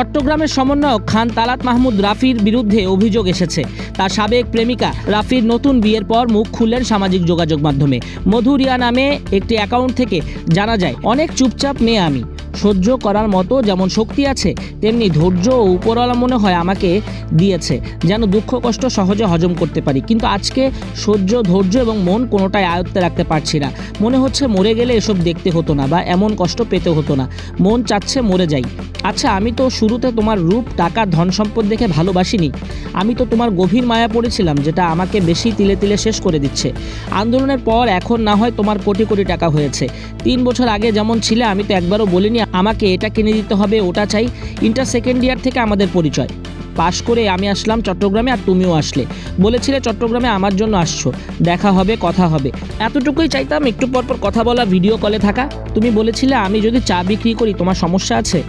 চট্টগ্রামের সমন্বয়ক খান তালাত মাহমুদ রাফির বিরুদ্ধে অভিযোগ এসেছে। তার সাবেক প্রেমিকা রাফির নতুন বিয়ের পর মুখ খুললেন সামাজিক যোগাযোগ মাধ্যমে। মধুরিয়া নামে একটি অ্যাকাউন্ট থেকে জানা যায়, অনেক চুপচাপ মেয়ে আমি। সহ্য করার মতো যেমন শক্তি আছে, তেমনি ধৈর্য ও উপরওয়ালা মনে হয় আমাকে দিয়েছে, যেন দুঃখ কষ্ট সহজে হজম করতে পারি। কিন্তু আজকে সহ্য, ধৈর্য এবং মন কোনোটাই আয়ত্তে রাখতে পারছি না। মনে হচ্ছে মরে গেলে এসব দেখতে হতো না বা এমন কষ্ট পেতে হতো না। মন চাচ্ছে মরে যাই। আচ্ছা আমি তো শুরুতে তোমার রূপ, টাকা, ধন সম্পদ দেখে ভালোবাসিনি। আমি তো তোমার গভীর মায়া পড়েছিলাম, যেটা আমাকে বেশি তিলে তিলে শেষ করে দিচ্ছে। আন্দোলনের পর এখন না হয় তোমার কোটি কোটি টাকা হয়েছে। তিন বছর আগে যেমন ছিলে, আমি তো একবারও বলিনি, আমাকে এটা কিনে দিতে হবে, ওটা চাই। ইন্টার সেকেন্ড ইয়ার থেকে আমাদের পরিচয়। পাশ করে আমি আসলাম চট্টগ্রামে আর তুমিও আসলে। বলেছিলে, চট্টগ্রামে আমার জন্য আসছো। দেখা হবে, কথা হবে। এতটুকুই চাইতাম, একটু পর পর কথা বলা ভিডিও কলে থাকা। তুমি বলেছিলে, আমি যদি চা বিক্রি করি, তোমার সমস্যা আছে?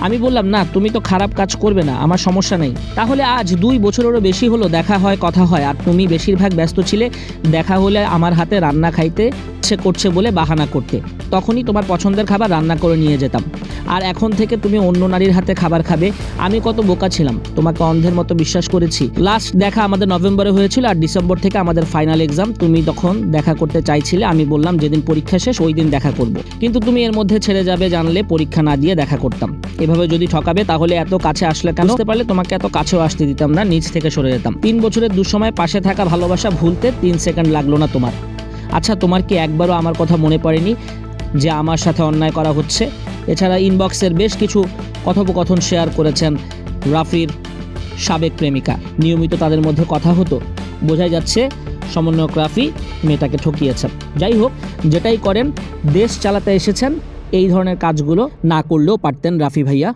আমি বললাম, না, তুমি তো খারাপ কাজ করবে না, আমার সমস্যা নেই। তাহলে আজ দুই বছরেরও বেশি হলো দেখা হয়, কথা হয়। আর তুমি বেশিরভাগ ব্যস্ত ছিলে, দেখা হলে আমার হাতে রান্না খাইতে ইচ্ছে করছে বলে বাহানা করতে। তখনই তোমার পছন্দের খাবার রান্না করে নিয়ে যেতাম। আর এখন থেকে তুমি অন্য নারীর হাতে খাবার খাবে। আমি কত বোকা ছিলাম, তোমাকে অন্ধের মতো বিশ্বাস করেছি। লাস্ট দেখা আমাদের নভেম্বরে হয়েছিল আর ডিসেম্বর থেকে আমাদের ফাইনাল এক্সাম তুমি তখন দেখা করতে চাইছিলে, আমি বললাম যেদিন পরীক্ষা শেষ ওই দিন দেখা করব। কিন্তু তুমি এর মধ্যে ছেড়ে যাবে জানলে পরীক্ষা না দিয়ে দেখা করতাম। এভাবে যদি ঠকাবে তাহলে এত কাছে আসলে কেন? বুঝতে পারলে তোমাকে এত কাছেও আসতে দিতাম না, নিচ থেকে সরে যেতাম। তিন বছরের দুঃসময় পাশে থাকা ভালোবাসা ভুলতে তিন সেকেন্ড লাগল না তোমার। আচ্ছা তোমার কি একবারও আমার কথা মনে পড়েনি যে আমার সাথে অন্যায় করা হচ্ছে? এছাড়া ইনবক্সের বেশ কিছু কথোপকথন শেয়ার করেছেন রাফির সাবেক প্রেমিকা। নিয়মিত তাদের মধ্যে কথা হতো, বোঝাই যাচ্ছে সমন্বয়ক রাফি মেয়েটাকে ঠকিয়েছেন। যাই হোক, যেটাই করেন, দেশ চালাতে এসেছেন, এই ধরনের কাজগুলো না করলেও পারতেন রাফি ভাইয়া।